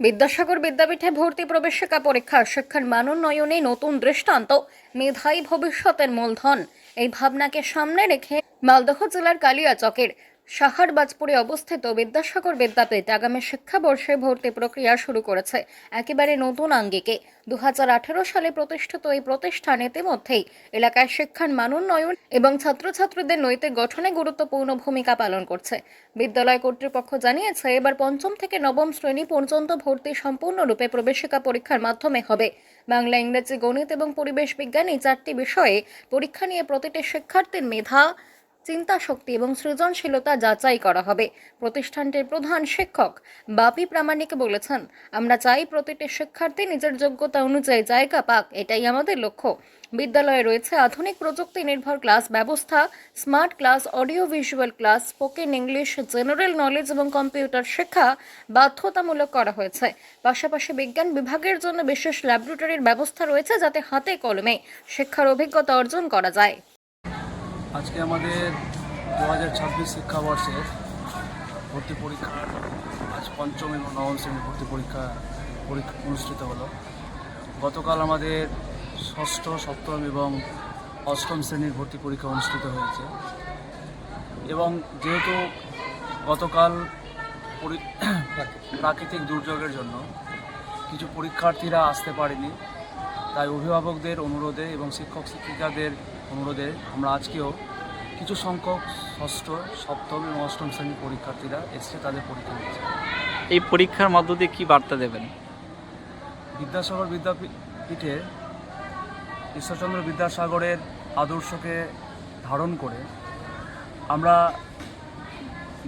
বিদ্যাসাগর বিদ্যাপীঠে ভর্তি প্রবেশিকা পরীক্ষা, শিক্ষার মানোন্নয়নে নতুন দৃষ্টান্ত, মেধাই ভবিষ্যতের মূলধন। এই ভাবনাকে সামনে রেখে মালদহ জেলার কালিয়াচকের সাহারবাজপুরে অবস্থিত বিদ্যাসাগর বিদ্যাপীঠ আগামী শিক্ষাবর্ষে ভর্তি প্রক্রিয়া শুরু করেছে। একেবারে নতুন আঙ্গিকে। দুহাজার আঠারো সালে প্রতিষ্ঠিত এই প্রতিষ্ঠান ইতিমধ্যেই এলাকায় শিক্ষার মানোন্নয়ন এবং ছাত্রছাত্রীদের নৈতিক গঠনে গুরুত্বপূর্ণ ভূমিকা পালন করছে। বিদ্যালয় কর্তৃপক্ষ জানিয়েছে, এবার পঞ্চম থেকে নবম শ্রেণি পর্যন্ত ভর্তি সম্পূর্ণরূপে প্রবেশিকা পরীক্ষার মাধ্যমে হবে। বাংলা, ইংরেজি, গণিত এবং পরিবেশ বিজ্ঞান এই চারটি বিষয়ে পরীক্ষা নিয়ে প্রতিটি শিক্ষার্থীর মেধা চিন্তা শক্তি এবং সৃজনশীলতা যাচাই করা হবে। প্রতিষ্ঠানটির প্রধান শিক্ষক বাপি প্রামাণিক বলেছেন, আমরা চাই প্রতিটি শিক্ষার্থী নিজের যোগ্যতা অনুযায়ী জায়গা পাক, এটাই আমাদের লক্ষ্য। বিদ্যালয়ে রয়েছে আধুনিক প্রযুক্তি নির্ভর ক্লাস ব্যবস্থা, smart class, audio visual class, spoken English, general knowledge এবং কম্পিউটার শিক্ষা বাধ্যতামূলক করা হয়েছে। পাশাপাশি বিজ্ঞান বিভাগের জন্য বিশেষ ল্যাবরেটরির ব্যবস্থা রয়েছে যাতে হাতে কলমে শিক্ষার অভিজ্ঞতা অর্জন করা যায়। আজকে আমাদের দু হাজার ছাব্বিশ শিক্ষাবর্ষের ভর্তি পরীক্ষা। আজ পঞ্চম এবং নবম শ্রেণির ভর্তি পরীক্ষা পরীক্ষা অনুষ্ঠিত হলো। গতকাল আমাদের ষষ্ঠ, সপ্তম এবং অষ্টম শ্রেণির ভর্তি পরীক্ষা অনুষ্ঠিত হয়েছে। এবং যেহেতু গতকাল প্রাকৃতিক দুর্যোগের জন্য কিছু পরীক্ষার্থীরা আসতে পারেনি, তাই অভিভাবকদের অনুরোধে এবং শিক্ষক শিক্ষিকাদের অনুরোধে আমরা আজকেও কিছু সংখ্যক ষষ্ঠ সপ্তম এবং অষ্টম শ্রেণির পরীক্ষার্থীরা এসছে তাদের পরীক্ষা নিচ্ছে। এই পরীক্ষার মধ্য দিয়ে কী বার্তা দেবেন? বিদ্যাসাগর বিদ্যাপীঠে ঈশ্বরচন্দ্র বিদ্যাসাগরের আদর্শকে ধারণ করে আমরা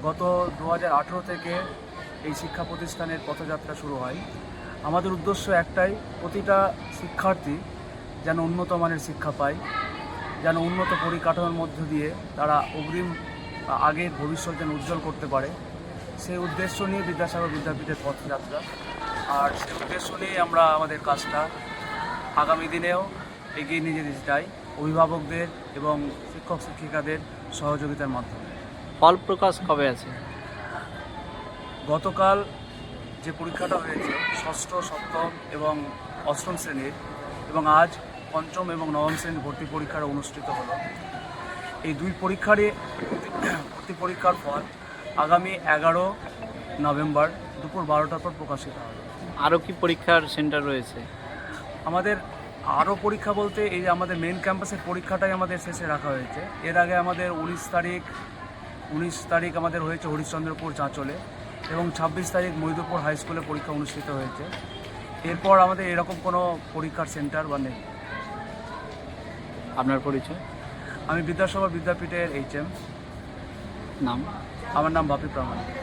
গত দু হাজার আঠেরো থেকে এই শিক্ষা প্রতিষ্ঠানের পথযাত্রা শুরু হয়। আমাদের উদ্দেশ্য একটাই প্রতিটা শিক্ষার্থী যেন উন্নত মানের শিক্ষা পায়। যেন উন্নত পরিকাঠামোর মধ্য দিয়ে তারা অগ্রিম আ, আগের ভবিষ্যৎ যেন উজ্জ্বল করতে পারে। সেই উদ্দেশ্য নিয়ে বিদ্যাসাগর বিদ্যাপীঠের পথযাত্রা। আর সেই উদ্দেশ্য নিয়ে আমরা আমাদের কাজটা আগামী দিনেও এগিয়ে নিয়ে যেতে চাই অভিভাবকদের এবং শিক্ষক শিক্ষিকাদের সহযোগিতার মাধ্যমে। ফল প্রকাশ কবে আছে? গতকাল যে পরীক্ষাটা হয়েছে ষষ্ঠ সপ্তম এবং অষ্টম শ্রেণির এবং আজ পঞ্চম এবং নবম শ্রেণির ভর্তি পরীক্ষাটা অনুষ্ঠিত হলো। এই দুই পরীক্ষারই ভর্তি পরীক্ষার ফল আগামী এগারো নভেম্বর দুপুর বারোটার পর প্রকাশিত হবে। আরও কি পরীক্ষার সেন্টার রয়েছে? আমাদের আরও পরীক্ষা বলতে এই যে আমাদের মেন ক্যাম্পাসের পরীক্ষাটাই আমাদের শেষে রাখা হয়েছে। এর আগে আমাদের উনিশ তারিখ উনিশ তারিখ আমাদের হয়েছে হরিশ্চন্দ্রপুর চাঁচলে এবং ছাব্বিশ তারিখ মৈদুপুর হাই স্কুলে পরীক্ষা অনুষ্ঠিত হয়েছে। এরপর আমাদের এরকম কোনো পরীক্ষার সেন্টার বা নেই। আপনার পরিচয়? আমি বিদ্যাসভা বিদ্যাপীঠের এইচ এম নাম? আমার নাম বাপি প্রামাণিক।